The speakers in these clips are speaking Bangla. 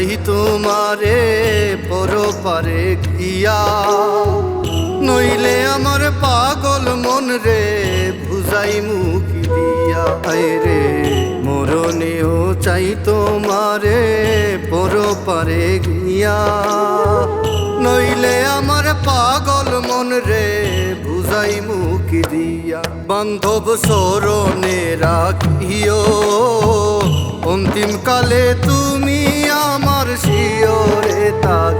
চাই তোমারে পর পারে গিয়া। নইলে আমার পাগল মন রে বুঝাই মুখি দিয়া। রে, মরণেও চাই তোমারে পর পারে গিয়া। নইলে আমার পাগল মন রে বুঝাই মুখি দিয়া। বান্ধব সরণে রাখিও অন্তিম কালে তুমি শিওরে তাকিও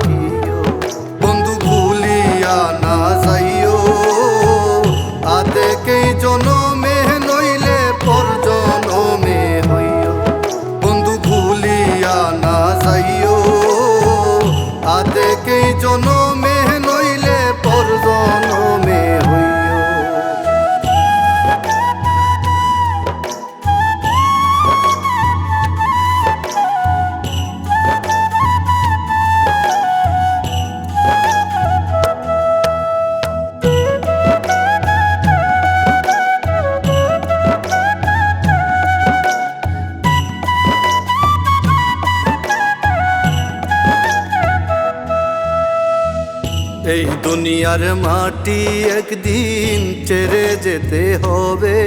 এই দুনিয়ার মাটি একদিন ছেড়ে যেতে হবে।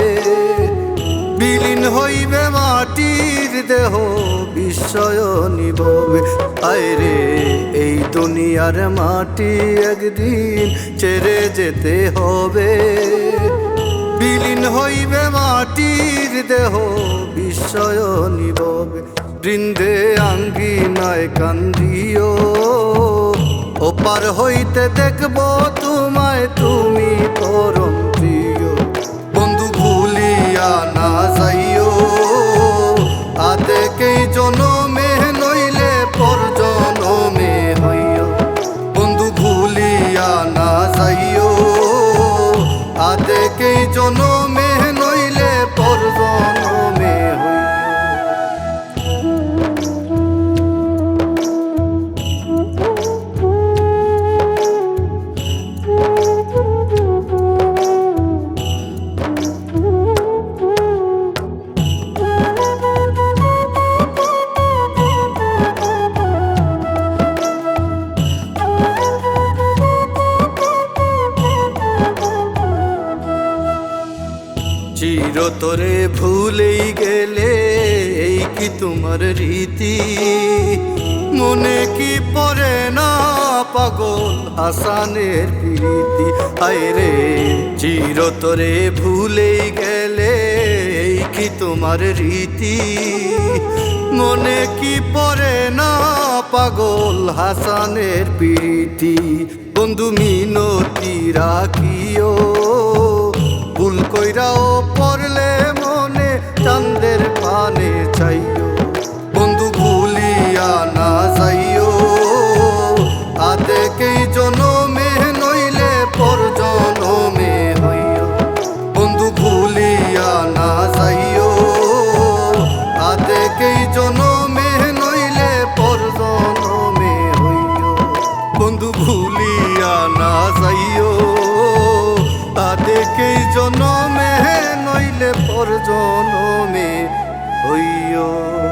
বিলীন হইবে মাটির দেহ, বিস্ময় নিববে। আয়রে এই দুনিয়ার মাটি একদিন ছেড়ে যেতে হবে। বিলীন হইবে মাটির দেহ, বিস্ময় নিববে। বৃন্দে আঙ্গি নয় কান্দিও। ওপার হইতে দেখব তোমায় তুমি পরম চিরতরে ভুলেই গেলে, এই কি তোমার রীতি? মনে কি পড়ে না পাগল হাসানের প্রীতি? আয়রে চিরতরে ভুলেই গেলে, এই কি তোমার রীতি? মনে কি পড়ে না পাগল হাসানের প্রীতি? বন্ধু মিনতি রাখিও। জনমে নইলে পর জনমে হইও।